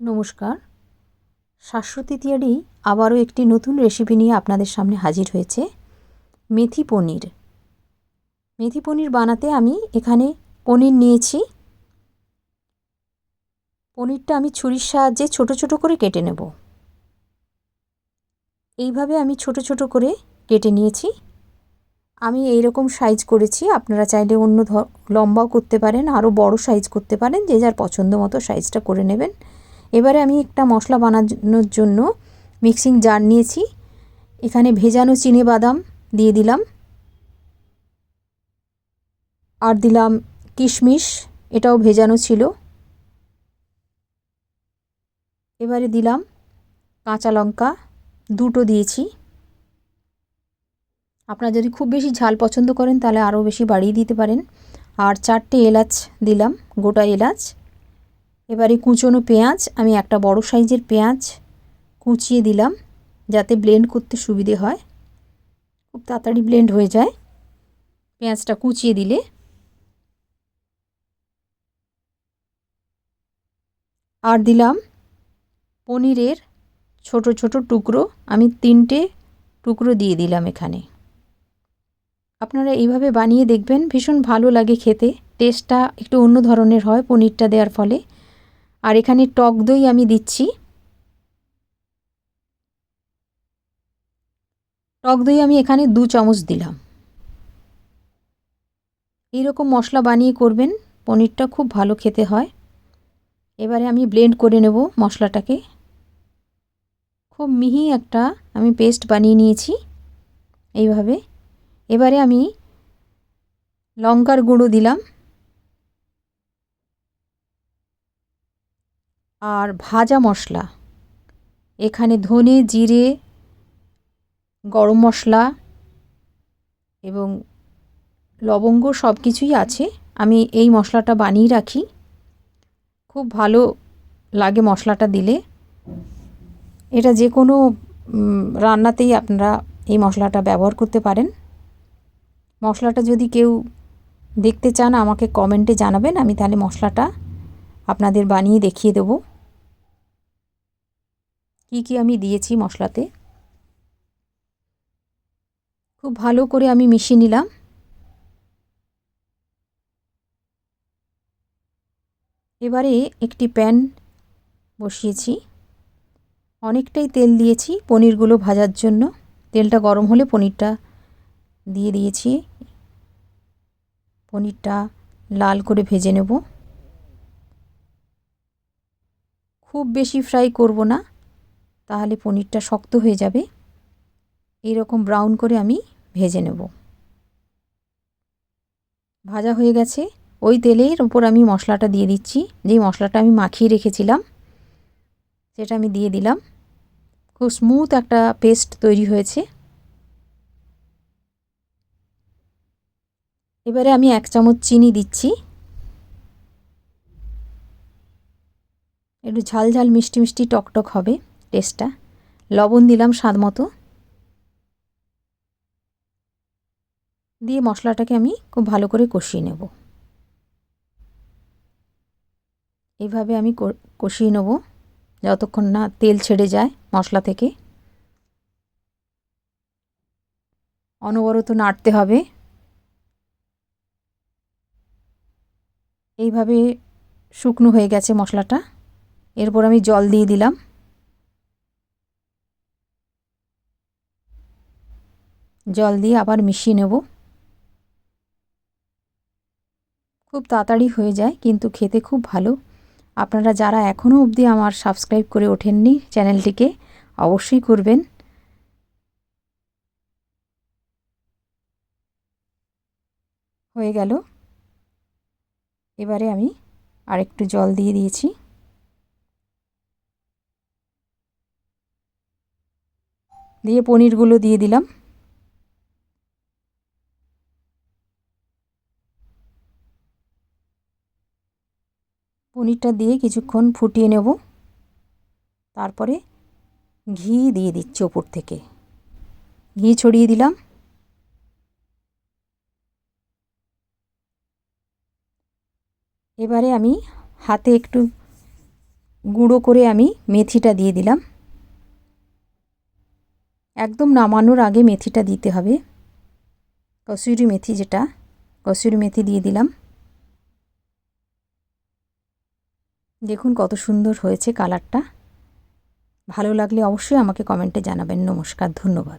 নমস্কার। শাশ্বতী তিয়ারি আবারও একটি নতুন রেসিপি নিয়ে আপনাদের সামনে হাজির হয়েছে। মেথি পনির। মেথি পনির বানাতে আমি এখানে পনির নিয়েছি। পনিরটা আমি ছুরির সাহায্যে ছোট ছোট করে কেটে নেব। এইভাবে আমি ছোট ছোট করে কেটে নিয়েছি। আমি এই রকম সাইজ করেছি, আপনারা চাইলে অন্য লম্বাও করতে পারেন, আরও বড় সাইজ করতে পারেন, যে যার পছন্দ মতো সাইজটা করে নেবেন। এবারে আমি একটা মশলা বানানোর জন্য মিক্সিং জার নিয়েছি। এখানে ভেজানো চিনে বাদাম দিয়ে দিলাম। আর দিলাম কিশমিশ, এটাও ভেজানো ছিল। এবারে দিলাম কাঁচা লঙ্কা, দুটো দিয়েছি। আপনারা যদি খুব বেশি ঝাল পছন্দ করেন তাহলে আরও বেশি বাড়িয়ে দিতে পারেন। আর চারটে এলাচ দিলাম, গোটা এলাচ। এবারে কুচনো পেঁয়াজ, আমি একটা বড় সাইজের পেঁয়াজ কুচিয়ে দিলাম যাতে ব্লেন্ড করতে সুবিধে হয়। খুব তাড়াতাড়ি ব্লেন্ড হয়ে যায়। পেঁয়াজটা কুচিয়ে দিলে আর দিলাম পনিরের ছোট ছোট টুকরো। আমি তিনটে টুকরো দিয়ে দিলাম এখানে। আপনারা এইভাবে বানিয়ে দেখবেন, ভীষণ ভালো লাগে খেতে। টেস্টটা একটু অন্য ধরনের হয় পনিরটা দেওয়ার ফলে। আর এখানে টক দই আমি দিচ্ছি। টক দই আমি এখানে দু চামচ দিলাম। এইরকম মশলা বানিয়ে করবেন, পনিরটা খুব ভালো খেতে হয়। এবারে আমি ব্লেন্ড করে নেব মশলাটাকে। খুব মিহি একটা আমি পেস্ট বানিয়ে নিয়েছি এইভাবে। এবারে আমি লঙ্কার গুঁড়ো দিলাম। আর ভাজা মশলা। এখানে ধনে, জিরে, গরম মশলা এবং লবঙ্গ সব কিছুই আছে। আমি এই মশলাটা বানিয়ে রাখি। খুব ভালো লাগে মশলাটা দিলে। এটা যে কোনো রান্নাতেই আপনারা এই মশলাটা ব্যবহার করতে পারেন। মশলাটা যদি কেউ দেখতে চান, আমাকে কমেন্টে জানাবেন, আমি তাহলে মশলাটা আপনাদের বানিয়ে দেখিয়ে দেব। কি কি আমি দিয়েছি মশলাতে? খুব ভালো করে আমি মিশিয়ে নিলাম। এবারে একটি প্যান বসিয়েছি। অনেকটাই তেল দিয়েছি পনিরগুলো ভাজার জন্য। তেলটা গরম হলে পনিরটা দিয়ে দিয়েছি। পনিরটা লাল করে ভেজে নেব। খুব বেশি ফ্রাই করব না, তাহলে পনিরটা শক্ত হয়ে যাবে। এই রকম ব্রাউন করে আমি ভেজে নেব। ভাজা হয়ে গেছে। ওই তেলের ওপর আমি মশলাটা দিয়ে দিচ্ছি। যেই মশলাটা আমি মাখিয়ে রেখেছিলাম, সেটা আমি দিয়ে দিলাম। খুব স্মুথ একটা পেস্ট তৈরি হয়েছে। এবারে আমি এক চামচ চিনি দিচ্ছি। একটু ঝাল ঝাল মিষ্টি মিষ্টি টকটক হবে টেস্টটা লবণ দিলাম স্বাদ মতো। দিয়ে মশলাটাকে আমি খুব ভালো করে কষিয়ে নেব। এইভাবে আমি কষিয়ে নেব যতক্ষণ না তেল ছেড়ে যায় মশলা থেকে। অনবরত নাড়তে হবে। এইভাবে শুকনো হয়ে গেছে মশলাটা। এরপর আমি জল দিয়ে দিলাম। জল দিয়ে আবার মিশিয়ে নেব। খুব তাড়াতাড়ি হয়ে যায়, কিন্তু খেতে খুব ভালো। আপনারা যারা এখনও অবধি আমার সাবস্ক্রাইব করে ওঠেননি চ্যানেলটিকে, অবশ্যই করবেন। হয়ে গেল। এবারে আমি আরেকটু জল দিয়ে দিয়েছি। দিয়ে পনিরগুলো দিয়ে দিলাম। পনিরটা দিয়ে কিছুক্ষণ ফুটিয়ে নেব। তারপরে ঘি দিয়ে দিচ্ছি ওপর থেকে। ঘি ছড়িয়ে দিলাম। এবারে আমি হাতে একটু গুঁড়ো করে আমি মেথিটা দিয়ে দিলাম। একদম নামানোর আগে মেথিটা দিতে হবে। কসুরি মেথি যেটা, কসুরি মেথি দিয়ে দিলাম। দেখুন কত সুন্দর হয়েছে কালারটা। ভালো লাগলে অবশ্যই আমাকে কমেন্টে জানাবেন। নমস্কার, ধন্যবাদ।